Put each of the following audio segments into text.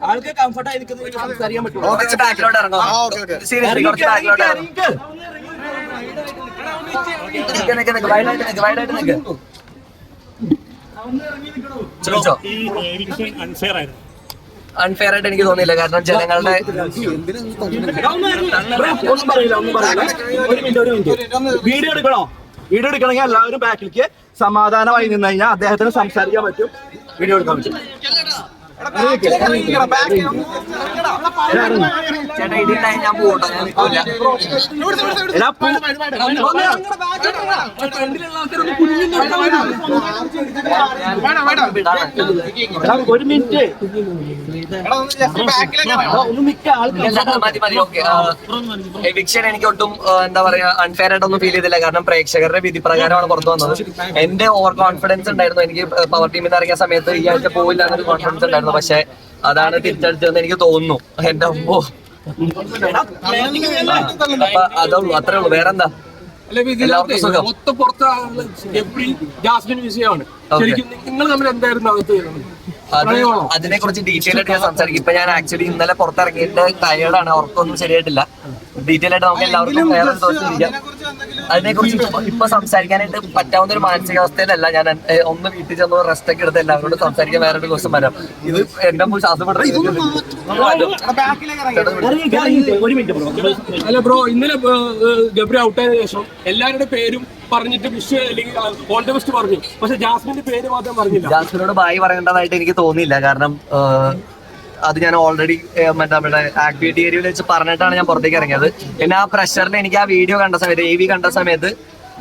ആൾക്ക് കംഫർട്ട് ആയി നിൽക്കുന്നത് സംസാരിക്കാൻ പറ്റുമോ ബാക്കിലോട്ട് ഇറങ്ങാം അൺഫെയർ ആയിട്ട് എനിക്ക് തോന്നിയില്ല. കാരണം ജനങ്ങളുടെ ഒന്നും പറയില്ല ഒന്നും പറയില്ല. ഒരു മിനിറ്റ് ഒരു മിനിറ്റ്. വീഡിയോ എടുക്കണോ? വീഡിയോ എടുക്കണമെങ്കിൽ എല്ലാവരും ബാക്കിലേക്ക് സമാധാനമായി നിന്ന് കഴിഞ്ഞാൽ അദ്ദേഹത്തിന് സംസാരിക്കാൻ പറ്റും. വീഡിയോ എടുക്കാൻ പറ്റും. ചേട്ടാ ഞാൻ പോകട്ടോ ഞാൻ നിൽക്കില്ല ഒരു മിനിറ്റ്. മതി മതി. ഓക്കെ. എവിക്ഷൻ എനിക്ക് ഒട്ടും എന്താ പറയാ അൺഫെയർ ആയിട്ടൊന്നും ഫീൽ ചെയ്തില്ല. കാരണം പ്രേക്ഷകരുടെ വിധി പ്രകാരമാണ് പുറത്തു വന്നത്. എന്റെ ഓവർ കോൺഫിഡൻസ് ഉണ്ടായിരുന്നു. എനിക്ക് പവർ ടീമിൽ നിന്ന് ഇറങ്ങിയ സമയത്ത് ഈ ആഴ്ച പോവില്ല എന്നൊരു കോൺഫിഡൻസ് ഉണ്ടായിരുന്നു. പക്ഷെ അതാണ് തിരിച്ചടിച്ചതെന്ന് എനിക്ക് തോന്നുന്നു. എന്റെ അമ്മോ. അപ്പൊ അതുള്ളൂ അത്രേ ഉള്ളൂ. വേറെന്താ? അതിനെ കുറിച്ച് ഡീറ്റെയിൽ ആയിട്ട് ഞാൻ സംസാരിക്കും. ഇപ്പൊ ഞാൻ ആക്ച്വലി ഇന്നലെ പുറത്തിറങ്ങിയിട്ട് ടയേർഡാണ് ഉറക്കൊന്നും ശരിയായിട്ടില്ല. ഡീറ്റെയിൽ ആയിട്ട് നമുക്ക് എല്ലാവർക്കും വേറെ ദിവസം ഇരിക്കാം. അതിനെ കുറിച്ച് ഇപ്പൊ സംസാരിക്കാനായിട്ട് പറ്റാവുന്ന ഒരു മാനസികാവസ്ഥയിലല്ല ഞാൻ ഒന്ന് വീട്ടിൽ ചെന്ന് റെസ്റ്റ് ഒക്കെ എടുത്ത് എല്ലാവരോടും സംസാരിക്കാൻ വേറെ ഒരു ദിവസം വരാം. ഇത് എന്റെ മുമ്പ് ശ്വാസം അല്ല ബ്രോ ഇന്നലെ ഗബ്രി ഔട്ടായതിനു ശേഷം എല്ലാവരുടെ പേരും പറഞ്ഞിട്ട് വിഷ് അല്ലെങ്കിൽ ഓൾ ദ ബെസ്റ്റ് പറഞ്ഞു. പക്ഷെ ജാസ്മിന്റെ പേര് മാത്രം പറഞ്ഞില്ല. ജാസ്മിനോട് ബായി പറയേണ്ടതായിട്ട് എനിക്ക് തോന്നിയില്ല. കാരണം അത് ഞാൻ ഓൾറെഡി മറ്റേ നമ്മുടെ ആക്ടിവിറ്റി ഏരിയയിൽ വെച്ച് പറഞ്ഞിട്ടാണ് ഞാൻ പുറത്തേക്ക് ഇറങ്ങിയത്. പിന്നെ ആ പ്രഷറിൽ എനിക്ക് ആ വീഡിയോ കണ്ട സമയത്ത് എ വി കണ്ട സമയത്ത്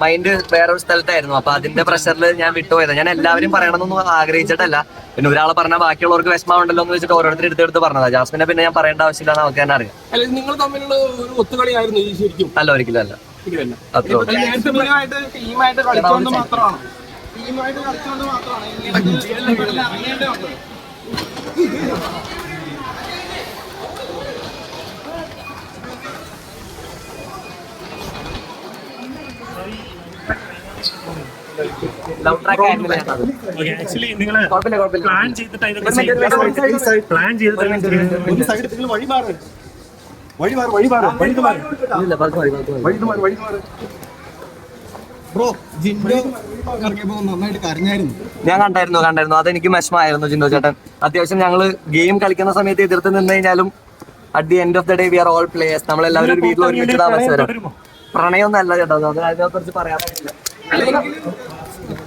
മൈൻഡ് വേറെ ഒരു സ്ഥലത്തായിരുന്നു. അപ്പൊ അതിന്റെ പ്രഷറിൽ ഞാൻ വിട്ടുപോയത്. ഞാൻ എല്ലാവരും പറയണമെന്നൊന്നും ആഗ്രഹിച്ചിട്ടല്ല. പിന്നെ ഒരാളെ പറഞ്ഞാൽ ബാക്കിയുള്ളവർക്ക് വിഷമമുണ്ടല്ലോ എന്ന് വെച്ചിട്ട് ഓരോരുത്തർ എടുത്തെടുത്ത് പറഞ്ഞതാ. ജാസ്മിനെ പിന്നെ ഞാൻ പറയേണ്ട ആവശ്യമില്ല നമുക്ക് തന്നെ അറിയാം. അല്ല നിങ്ങൾ തമ്മിലുള്ള ഒരു ഒത്തുകളിയായിരുന്നു ശരിക്കും. അല്ല ഒരിക്കലും അല്ല. ടീമായിട്ട് കളിച്ചുകൊണ്ട് മാത്രമാണ്. ടീമായിട്ട് കളിച്ചുകൊണ്ട് മാത്രമാണ്. ആക്ച്വലി നിങ്ങൾ പ്ലാൻ ചെയ്തിട്ട് പ്ലാൻ ചെയ്തിട്ട് വഴി മാറ്. വഴി മാറ് വഴി മാറ് വഴി മാറ്. ഇല്ല, പതുക്കെ മതി, പതുക്കെ മതി. വഴി മാറ് വഴി മാറ്. ബ്രോ ജിൻഡോ നന്നായിട്ട് കരഞ്ഞായിരുന്നു. ഞാൻ കണ്ടായിരുന്നു കണ്ടായിരുന്നു. അതെനിക്ക് വിഷമമായിരുന്നു ജിൻഡോ ചേട്ടൻ. അത്യാവശ്യം ഞങ്ങൾ ഗെയിം കളിക്കുന്ന സമയത്ത് എതിർത്ത് നിന്ന് കഴിഞ്ഞാലും at the end of the day we are all players നമ്മളെല്ലാവരും ഒരു വീട്ടിൽ ഒരുമിച്ച് മത്സരം പ്രണയം ഒന്നല്ല അല്ല ചേട്ടാ അത് അതിനെ കുറിച്ച് പറയാൻ പറ്റില്ല.